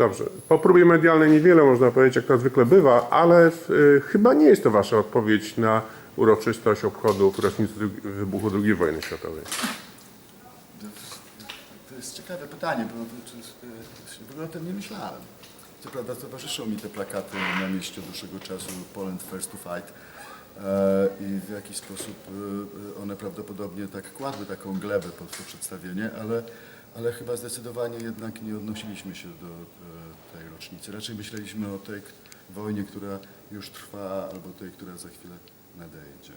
Dobrze. Po próbie medialnej niewiele można powiedzieć, jak to zwykle bywa, ale y, chyba nie jest to Wasza odpowiedź na uroczystość obchodów rocznicy wybuchu II wojny światowej. To jest ciekawe pytanie, bo to- w ogóle o tym nie myślałem. Co prawda towarzyszą mi te plakaty na mieście dłuższego czasu Poland First to Fight e, i w jakiś sposób e, one prawdopodobnie tak kładły taką glebę pod to przedstawienie, ale, ale chyba zdecydowanie jednak nie odnosiliśmy się do e, tej rocznicy. Raczej myśleliśmy o tej wojnie, która już trwa, albo tej, która za chwilę nadejdzie.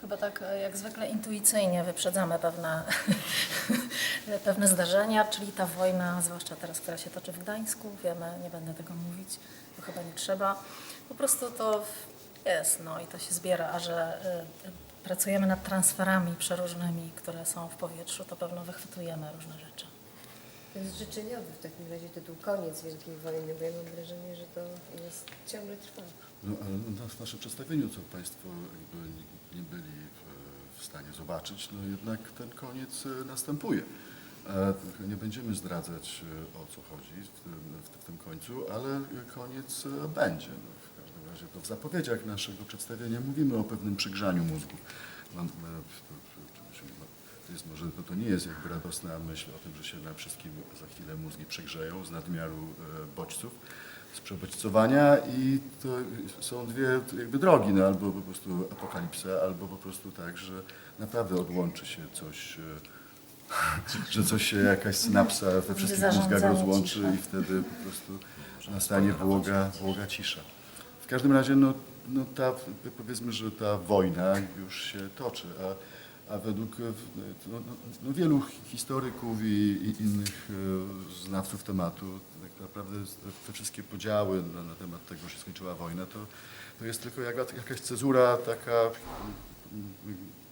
Chyba tak e, jak zwykle intuicyjnie wyprzedzamy pewne, pewne zdarzenia, czyli ta wojna, zwłaszcza teraz, która się toczy w Gdańsku, wiemy, nie będę tego mówić, bo chyba nie trzeba. Po prostu to jest, no i to się zbiera, a że y, pracujemy nad transferami przeróżnymi, które są w powietrzu, to pewno wychwytujemy różne rzeczy. To jest życzeniowy w takim razie tytuł Koniec Wielkiej Wojny, bo ja mam wrażenie, że to jest ciągle trwa. No, ale na w naszym przedstawieniu, co Państwo nie- byli w, stanie zobaczyć, no jednak ten koniec e, następuje. E, Nie będziemy zdradzać e, o co chodzi w tym, w, tym końcu, ale koniec będzie. No, w każdym razie to w zapowiedziach naszego przedstawienia mówimy o pewnym przygrzaniu mózgów. To, jest może to, to nie jest jakby radosna myśl o tym, że się na wszystkim za chwilę mózgi przegrzeją z nadmiaru e, bodźców z przebodźcowania i to są dwie jakby drogi, no, albo po prostu apokalipsa, albo po prostu tak, że naprawdę odłączy się coś, e, że coś się, jakaś synapsa we wszystkich mózgach rozłączy ciszą. i wtedy po prostu nastanie błoga, błoga cisza. W każdym razie, no, no ta, powiedzmy, że ta wojna już się toczy, a, a według e, no, no, no, wielu historyków i, i innych e, znawców tematu, tak naprawdę te wszystkie podziały na, na temat tego, że się skończyła wojna, to, to jest tylko jaka, jakaś cezura taka mm,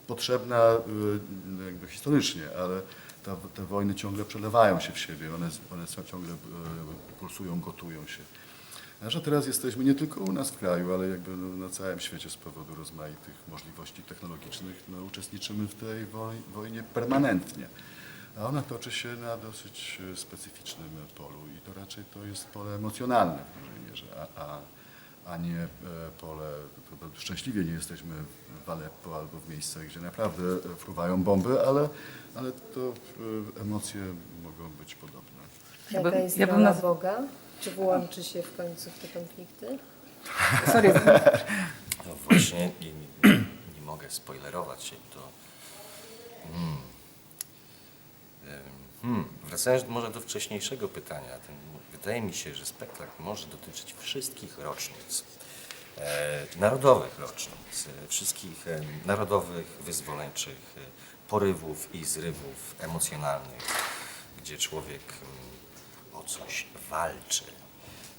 potrzebna y, jakby historycznie, ale ta, te wojny ciągle przelewają się w siebie, one, one ciągle pulsują, gotują się. A że teraz jesteśmy nie tylko u nas w kraju, ale jakby no, na całym świecie z powodu rozmaitych możliwości technologicznych, no, uczestniczymy w tej woj, wojnie permanentnie. A ona toczy się na dosyć y, specyficznym polu i to raczej to jest pole emocjonalne w dużej mierze, a, a, a nie e, pole, szczęśliwie nie jesteśmy w Aleppo albo w miejscach, gdzie naprawdę e, fruwają bomby, ale, ale to e, emocje mogą być podobne. Ja Jaka bym- jest ja bym rola naz- Boga? Czy włączy się w końcu w te konflikty? Sorry, No właśnie nie, nie, nie mogę spoilerować się to. Hmm. Hmm. Wracając może do wcześniejszego pytania, ten, wydaje mi się, że spektakl może dotyczyć wszystkich rocznic, e, narodowych rocznic, e, wszystkich e, narodowych, wyzwoleńczych e, porywów i zrywów emocjonalnych, gdzie człowiek mm, o coś walczy.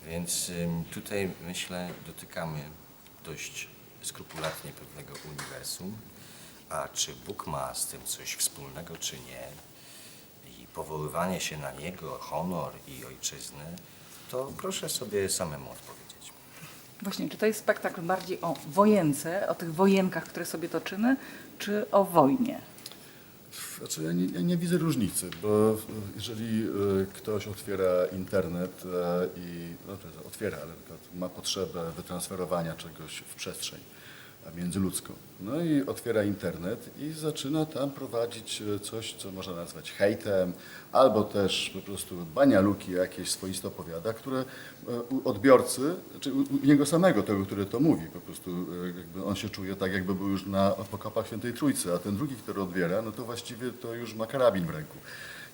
Więc tutaj myślę dotykamy dość skrupulatnie pewnego uniwersum, a czy Bóg ma z tym coś wspólnego, czy nie, i powoływanie się na Niego, honor i ojczyznę, to proszę sobie samemu odpowiedzieć. Właśnie, czy to jest spektakl bardziej o wojence, o tych wojenkach, które sobie toczymy, czy o wojnie? Znaczy, ja nie, ja nie widzę różnicy, bo jeżeli e, ktoś otwiera internet e, i no, otwiera, ale ma potrzebę wytransferowania czegoś w przestrzeń międzyludzką, no i otwiera internet i zaczyna tam prowadzić e, coś, co można nazwać hejtem, albo też po prostu banialuki jakieś swoiste opowiada, które e, odbiorcy, czy u niego samego, tego, który to mówi, po prostu e, on się czuje tak, jakby był już na pokopach Świętej Trójcy, a ten drugi, który odbiera, no to właściwie to już ma karabin w ręku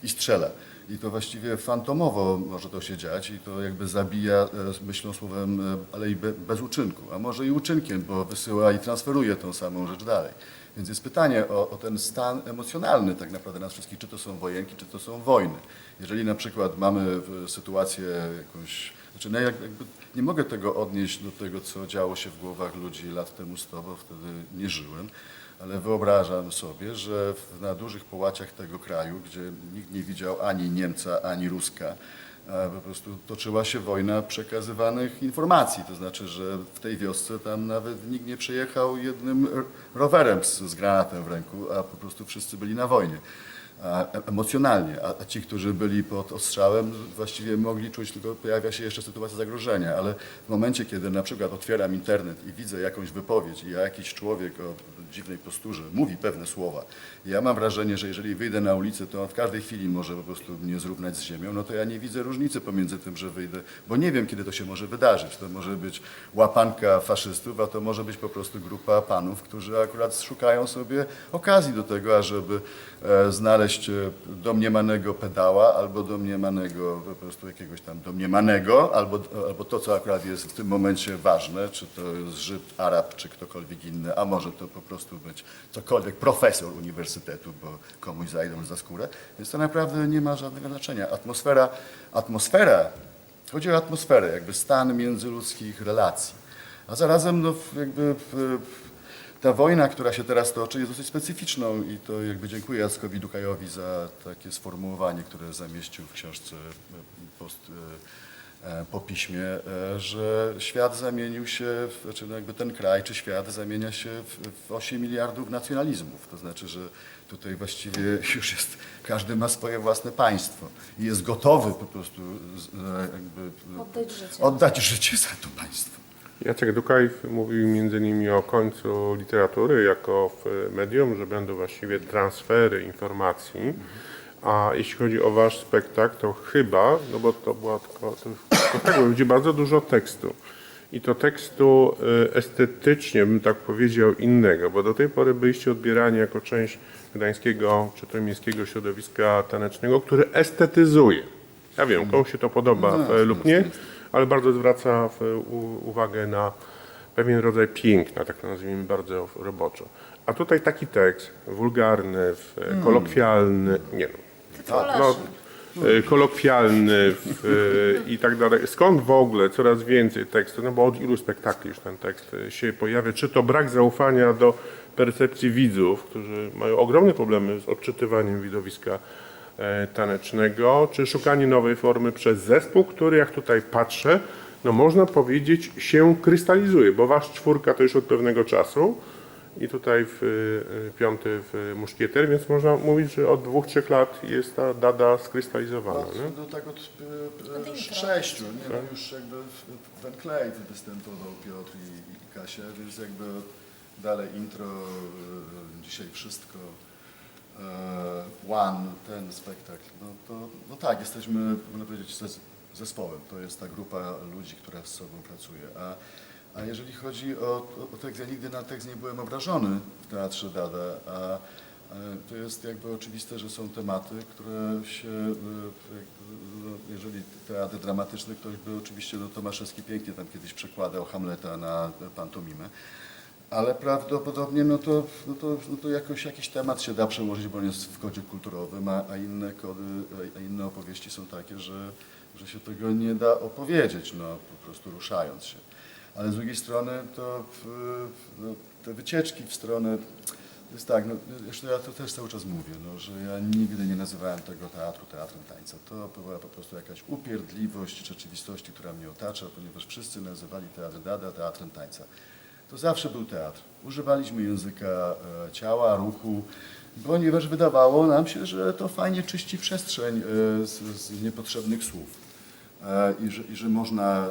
i strzela. I to właściwie fantomowo może to się dziać i to jakby zabija e, myślą słowem, e, ale i be, bez uczynku, a może i uczynkiem, bo wysyła i transferuje tą samą rzecz dalej. Więc jest pytanie o, o ten stan emocjonalny tak naprawdę nas wszystkich, czy to są wojenki, czy to są wojny. Jeżeli na przykład mamy sytuację jakąś, znaczy no jak- jakby nie mogę tego odnieść do tego, co działo się w głowach ludzi lat temu 100, bo wtedy nie żyłem, ale wyobrażam sobie, że na dużych połaciach tego kraju, gdzie nikt nie widział ani Niemca, ani Ruska, po prostu toczyła się wojna przekazywanych informacji. To znaczy, że w tej wiosce tam nawet nikt nie przejechał jednym rowerem z, z granatem w ręku, a po prostu wszyscy byli na wojnie. Emocjonalnie, a, ci, którzy byli pod ostrzałem, właściwie mogli czuć, tylko pojawia się jeszcze sytuacja zagrożenia, ale w momencie, kiedy na przykład otwieram internet i widzę jakąś wypowiedź i jakiś człowiek o dziwnej posturze mówi pewne słowa, ja mam wrażenie, że jeżeli wyjdę na ulicę, to on w każdej chwili może po prostu mnie zrównać z ziemią, no to ja nie widzę różnicy pomiędzy tym, że wyjdę, bo nie wiem, kiedy to się może wydarzyć. To może być łapanka faszystów, a to może być po prostu grupa panów, którzy akurat szukają sobie okazji do tego, ażeby e, znaleźć e, domniemanego pedała albo domniemanego po prostu jakiegoś tam domniemanego, albo, albo to, co akurat jest w tym momencie ważne, czy to jest Żyd, Arab, czy ktokolwiek inny, a może to po prostu być cokolwiek, profesor uniwersytetu, bo komuś zajdą za skórę. Więc to naprawdę nie ma żadnego znaczenia. Atmosfera, atmosfera Chodzi o atmosferę, jakby stan międzyludzkich relacji. A zarazem no, jakby ta wojna, która się teraz toczy, jest dosyć specyficzną i to jakby dziękuję Jackowi Dukajowi za takie sformułowanie, które zamieścił w książce e, post, e, e, po piśmie, że świat zamienił się, w, znaczy no jakby ten kraj czy świat zamienia się w, w 8 miliardów nacjonalizmów. To znaczy, że tutaj właściwie już jest, każdy ma swoje własne państwo i jest gotowy po prostu z- jakby Oddać życie. oddać życie za to państwo. Jacek Dukaj mówił między innymi o końcu literatury jako w medium, że będą właściwie transfery informacji. A jeśli chodzi o wasz spektakl, to chyba, no bo to była tylko, to, to tak, będzie bardzo dużo tekstu. I to tekstu y, estetycznie, bym tak powiedział, innego, bo do tej pory byliście odbierani jako część gdańskiego czy trójmiejskiego środowiska tanecznego, które estetyzuje. Ja wiem, komuś się to podoba No, e, lub nie, ale bardzo zwraca uwagę na pewien rodzaj piękna, tak to nazwijmy bardzo roboczo. A tutaj taki tekst, wulgarny, Hmm. kolokwialny, nie no, no, kolokwialny i tak dalej. Skąd w ogóle coraz więcej tekstu? No bo od ilu spektakli już ten tekst się pojawia? Czy to brak zaufania do percepcji widzów, którzy mają ogromne problemy z odczytywaniem widowiska tanecznego, czy szukanie nowej formy przez zespół, który jak tutaj patrzę, no można powiedzieć się krystalizuje, bo wasz czwórka to już od pewnego czasu i tutaj w, y, piąty w muszkieter, więc można mówić, że od dwóch, trzech lat jest ta dada skrystalizowana. Od, Nie? no tak od, e, Od e, sześciu, nie? No już jakby Van Klejt występował Piotr i, i Kasia, więc jakby dalej intro, e, dzisiaj wszystko, e, One, ten spektakl, no to no tak, jesteśmy, można powiedzieć, zes- zespołem. To jest ta grupa ludzi, która z sobą pracuje. A, a jeżeli chodzi o, o, tekst, ja nigdy na tekst nie byłem obrażony w Teatrze Dada, a E, To jest jakby oczywiste, że są tematy, które się, e, no, jeżeli teatr dramatyczny, ktoś by oczywiście, no Tomaszewski pięknie tam kiedyś przekładał Hamleta na pantomimę, ale prawdopodobnie no to, no to, no to jakoś jakiś temat się da przełożyć, bo on jest w kodzie kulturowym, a, a inne kody, a inne opowieści są takie, że, że się tego nie da opowiedzieć, no po prostu ruszając się. Ale z drugiej strony to no, te wycieczki w stronę to jest tak, no, zresztą ja to też cały czas mówię, no, że ja nigdy nie nazywałem tego teatru teatrem tańca. To była po prostu jakaś upierdliwość rzeczywistości, która mnie otacza, ponieważ wszyscy nazywali teatr Dada teatrem tańca. To zawsze był teatr. Używaliśmy języka e, ciała, ruchu, ponieważ wydawało nam się, że to fajnie czyści przestrzeń e, z, z niepotrzebnych słów e, i że, i że można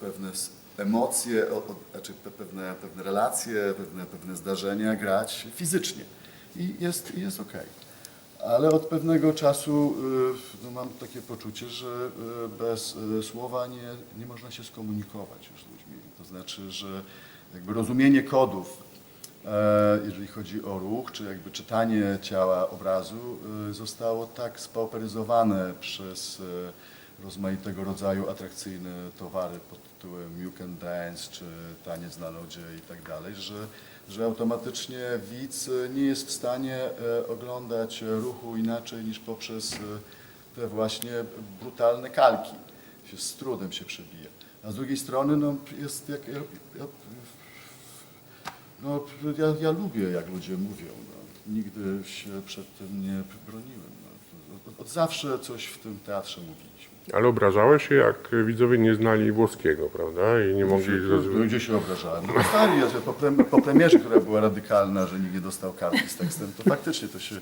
pewne emocje, znaczy pe- pewne, pewne relacje, pewne, pewne zdarzenia grać fizycznie. I jest, jest okej. Ale od pewnego czasu no, mam takie poczucie, że bez słowa nie, nie można się skomunikować już z ludźmi. To znaczy, że jakby rozumienie kodów, e, jeżeli chodzi o ruch, czy jakby czytanie ciała obrazu, y, zostało tak spauperyzowane przez e, rozmaitego rodzaju atrakcyjne towary pod tytułem You Can Dance, czy Taniec na lodzie i tak dalej, że, że automatycznie widz e, nie jest w stanie e, oglądać e, ruchu inaczej niż poprzez e, te właśnie brutalne kalki. Się z trudem się przebija. A z drugiej strony no, jest jak, ja, ja, no, ja, ja lubię jak ludzie mówią. No. Nigdy się przed tym nie broniłem. No. Od, od zawsze coś w tym teatrze mówiliśmy. Ale obrażałeś się, jak widzowie nie znali włoskiego, prawda? I nie mogli No, zrozumieć. Gdzie się obrażałem? No, stali, ja, po, pre, po premierze, która była radykalna, że nikt nie dostał kartki z tekstem, to faktycznie to się,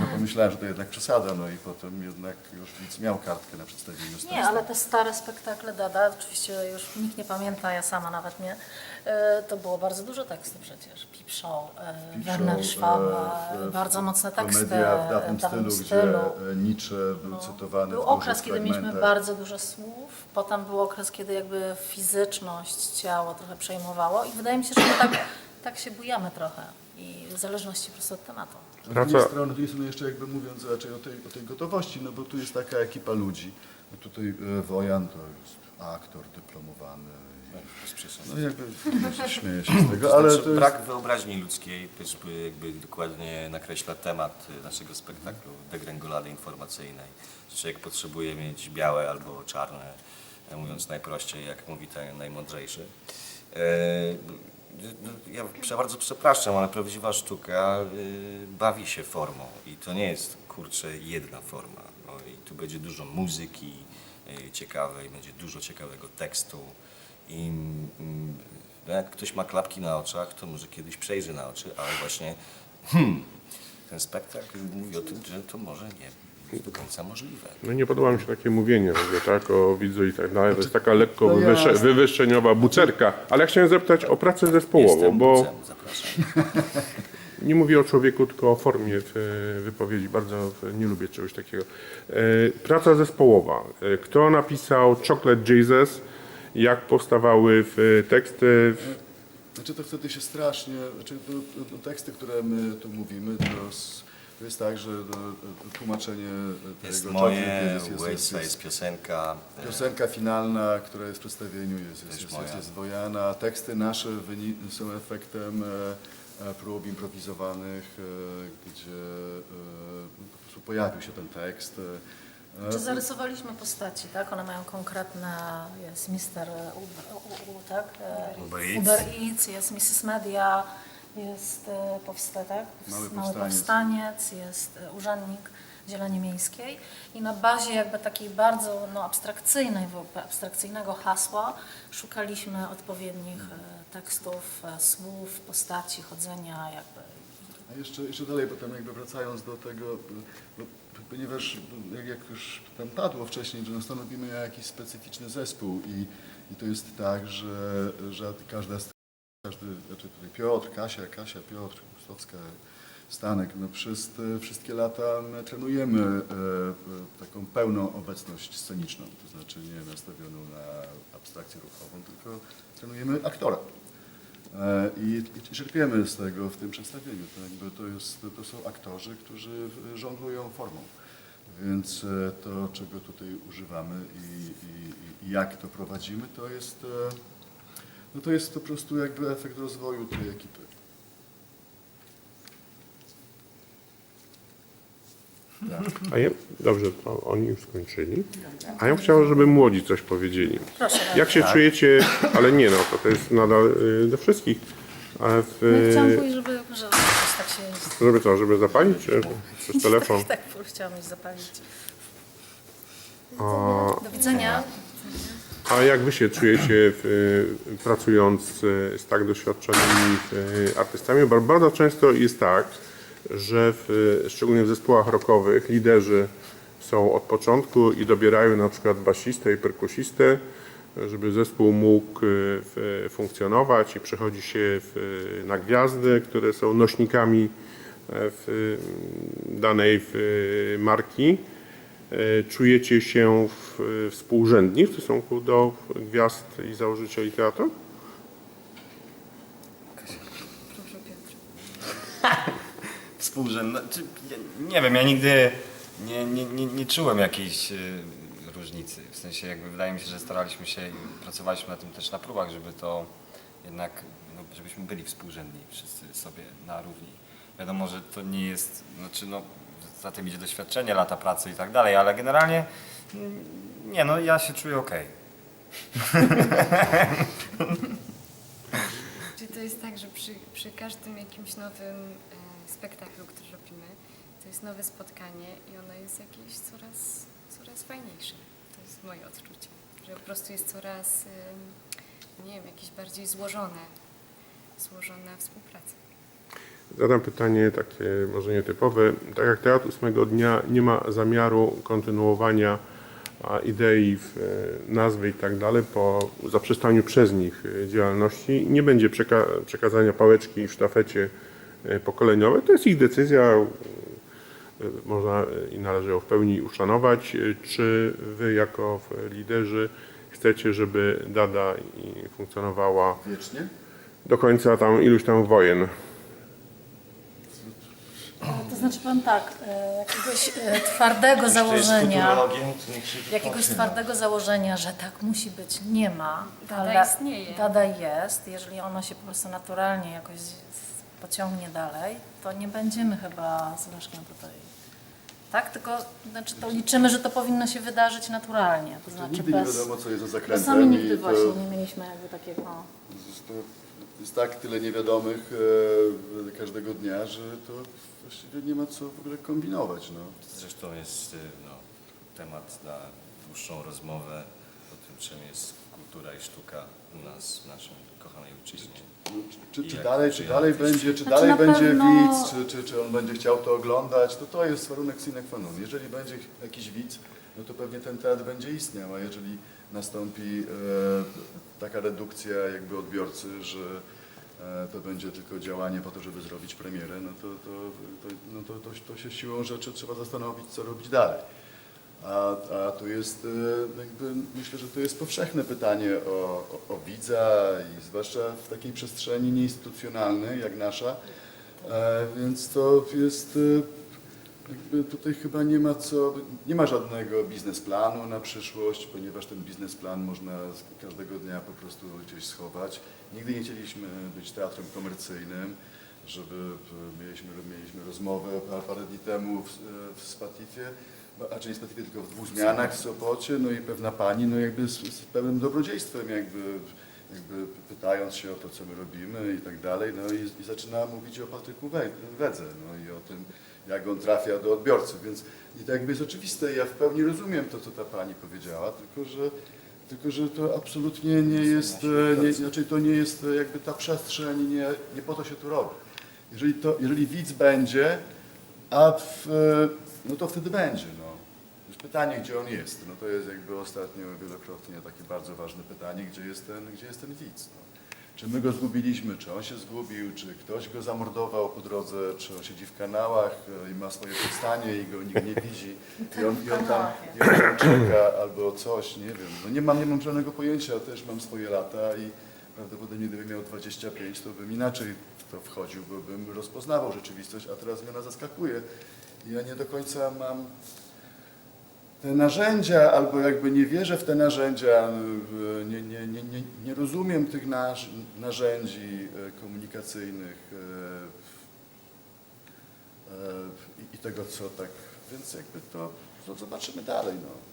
no, pomyślałem, że to jednak przesada, no i potem jednak już widz miał kartkę na przedstawieniu z tekstem. Nie, ale te stare spektakle Dada, oczywiście już nikt nie pamięta, ja sama nawet nie, e, to było bardzo dużo tekstu przecież. Peep Show, e, Peep Werner Schwaba, e, w- bardzo mocne teksty Komedia w dawnym w dawnym stylu, stylu. gdzie Nietzsche był cytowany Był w okres, kiedy mieliśmy. Bardzo dużo słów, potem był okres, kiedy jakby fizyczność ciało trochę przejmowało i wydaje mi się, że my tak, tak się bujamy trochę i w zależności po prostu od tematu. Z drugiej strony, strony jeszcze jakby mówiąc raczej o tej, o tej gotowości, no bo tu jest taka ekipa ludzi. No tutaj e, Wojan to jest aktor dyplomowany. No jakby śmieję się z tego, ale znaczy, to jest... brak wyobraźni ludzkiej też by jakby dokładnie nakreśla temat y, naszego spektaklu degrengolady informacyjnej. Człowiek potrzebuje mieć białe albo czarne, e, mówiąc najprościej, jak mówi ten najmądrzejszy. E, no, Ja prze- bardzo przepraszam, ale prawdziwa sztuka y, bawi się formą i to nie jest kurczę jedna forma. No, I tu będzie dużo muzyki ciekawej, będzie dużo ciekawego tekstu. I mm, no jak ktoś ma klapki na oczach, to może kiedyś przejrzy na oczy, ale właśnie hmm, ten spektakl mówi o tym, że to może nie jest do końca możliwe. No nie podoba mi się takie mówienie w ogóle, tak, o widzu i tak dalej. To jest taka lekko No wywyższe, wywyższeniowa bucerka. Ale ja chciałem zapytać o pracę zespołową, Jestem bo bucem, zapraszam. nie mówię o człowieku, tylko o formie e, wypowiedzi. Bardzo e, nie lubię czegoś takiego. E, Praca zespołowa. Kto napisał Chocolate Jesus? Jak powstawały w- teksty? Znaczy to wtedy się strasznie, znaczy to, to, to teksty, które my tu mówimy, to, to jest tak, że no, tłumaczenie Jest tego moje, Chocolate jest, jest, jest, jest, jest piosenka. e, Piosenka finalna, która jest w przedstawieniu, jest, jest, jest, jest, jest Wojana. Teksty nasze są efektem e, e, prób improwizowanych, e, gdzie e, po prostu pojawił się ten tekst. E, Czy zarysowaliśmy postaci, tak? One mają konkretne, jest Mr. U, U, U, tak? E, Uber Eats. Uber Eats, jest Mrs. Media, jest e, powsta, tak? Mały Mały powstaniec. jest e, urzędnik Zieleni Miejskiej i na bazie jakby takiej bardzo no, abstrakcyjnej, abstrakcyjnego hasła szukaliśmy odpowiednich e, tekstów, e, słów, postaci, chodzenia jakby. A jeszcze, jeszcze dalej, potem jakby wracając do tego, ponieważ jak, jak już tam padło wcześniej, że no stanowimy jakiś specyficzny zespół i, i to jest tak, że, że każda każdy, znaczy tutaj Piotr, Kasia, Kasia, Piotr, Gustowska, Stanek, no przez te wszystkie lata my trenujemy e, taką pełną obecność sceniczną, to znaczy nie nastawioną na abstrakcję ruchową, tylko trenujemy aktora. E, I, I czerpiemy z tego w tym przedstawieniu. To, jakby to, jest, to są aktorzy, którzy żonglują formą. Więc e, to, czego tutaj używamy i, i, i jak to prowadzimy, to jest, e, no to jest po prostu jakby efekt rozwoju tej ekipy. Tak. A ja, dobrze, to oni już skończyli. A ja chciałem, żeby młodzi coś powiedzieli. Proszę Jak się czujecie, ale nie no, to, to jest nadal y, do wszystkich. A w, No, chciałam powiedzieć, żeby, że tak się żeby co, żeby zapalić, czy przez telefon? Tak, tak, chciałam iść zapalić. A, Do widzenia. a jak wy się czujecie w, pracując y, z tak doświadczonymi y, artystami? Bo bardzo często jest tak, że w, szczególnie w zespołach rockowych liderzy są od początku i dobierają na przykład basistę i perkusistę, żeby zespół mógł y, funkcjonować i przechodzi się w, na gwiazdy, które są nośnikami e, w, danej w, marki. E, Czujecie się w, współrzędni w stosunku do gwiazd i założycieli teatru? Czy, ja, nie wiem, ja nigdy nie, nie, nie, nie czułem jakiejś y, różnicy. W sensie jakby wydaje mi się, że staraliśmy się i pracowaliśmy na tym też na próbach, żeby to jednak, no, żebyśmy byli współrzędni wszyscy sobie na równi. Wiadomo, że to nie jest, znaczy no, za tym idzie doświadczenie, lata pracy i tak dalej, ale generalnie mm, nie no, ja się czuję okej. Czyli to jest tak, że przy, przy każdym jakimś nowym e, spektaklu, który robimy, to jest nowe spotkanie i ono jest jakieś coraz, coraz fajniejsze. Jest moje odczucie, że po prostu jest coraz, nie wiem, jakieś bardziej złożone, złożona współpraca. Zadam pytanie takie może nietypowe. Tak jak Teatr Ósmego Dnia nie ma zamiaru kontynuowania idei, e, nazwy i tak dalej po zaprzestaniu przez nich e, działalności, nie będzie przeka przekazania pałeczki w sztafecie e, pokoleniowej. To jest ich decyzja, można e, i należy ją w pełni uszanować. E, Czy wy jako e, liderzy chcecie, żeby Dada funkcjonowała Wiecznie? do końca tam iluś tam wojen? To znaczy powiem tak, e, jakiegoś e, twardego założenia, jakiegoś twardego założenia, że tak musi być, nie ma. Dada ale istnieje. Dada jest. Jeżeli ono się po prostu naturalnie jakoś pociągnie dalej, to nie będziemy chyba z Leszkiem tutaj. Tak? Tylko znaczy to liczymy, że to powinno się wydarzyć naturalnie. To znaczy Nigdy nie bez... wiadomo, co jest za zakrętem. sami nigdy to- właśnie nie mieliśmy jakby takiego... To jest tak tyle niewiadomych e, każdego dnia, że to właściwie nie ma co w ogóle kombinować. No. Zresztą jest y, no, temat na dłuższą rozmowę czym jest kultura i sztuka u nas, w naszej kochanej ojczyźnie. Czy, czy, Jak dalej, czy dalej będzie, czy Znaczy dalej na będzie pewno- widz, czy, czy, czy on będzie chciał to oglądać, to to jest warunek sine qua non. Jeżeli będzie jakiś widz, no to pewnie ten teatr będzie istniał, a jeżeli nastąpi e, taka redukcja jakby odbiorcy, że e, to będzie tylko działanie po to, żeby zrobić premierę, no to, to, to, no to, to, to się siłą rzeczy trzeba zastanowić, co robić dalej. A, a tu jest, e, jakby, myślę, że to jest powszechne pytanie o, o, o widza i zwłaszcza w takiej przestrzeni nieinstytucjonalnej jak nasza. E, więc to jest, e, tutaj chyba nie ma co, nie ma żadnego biznesplanu na przyszłość, ponieważ ten biznesplan można każdego dnia po prostu gdzieś schować. Nigdy nie chcieliśmy być teatrem komercyjnym, żeby mieliśmy, mieliśmy rozmowę pa- parę dni temu w, w Spatifie, a czy nie w Spatifie, tylko w dwóch zmianach w Sopocie, no i pewna pani, no jakby z, z pełnym dobrodziejstwem jakby, jakby pytając się o to, co my robimy i tak dalej, no i, i zaczyna mówić o Patryku We- Wedze, no i o tym, jak on trafia do odbiorców, więc i to jakby jest oczywiste, ja w pełni rozumiem to, co ta pani powiedziała, tylko że tylko, że to absolutnie nie jest, e, nie, znaczy to nie jest e, jakby ta przestrzeń, nie, nie po to się tu robi. Jeżeli, to, jeżeli widz będzie, a w, e, no to wtedy będzie. Pytanie, gdzie on jest. No to jest jakby ostatnio wielokrotnie takie bardzo ważne pytanie, gdzie jest ten, gdzie jest ten widz. No. Czy my go zgubiliśmy, czy on się zgubił, czy ktoś go zamordował po drodze, czy on siedzi w kanałach e, i ma swoje powstanie i go nikt nie widzi i on, i on, tam, i on tam czeka albo coś, nie wiem. No nie mam, nie mam żadnego pojęcia, też mam swoje lata i prawdopodobnie gdybym miał 25, to bym inaczej w to wchodził, bo bym rozpoznawał rzeczywistość, a teraz mnie ona zaskakuje. Ja nie do końca mam te narzędzia, albo jakby nie wierzę w te narzędzia, y, nie, nie, nie, nie, nie rozumiem tych narzędzi e, komunikacyjnych e, e, i tego, co tak, więc jakby to, to zobaczymy dalej. No.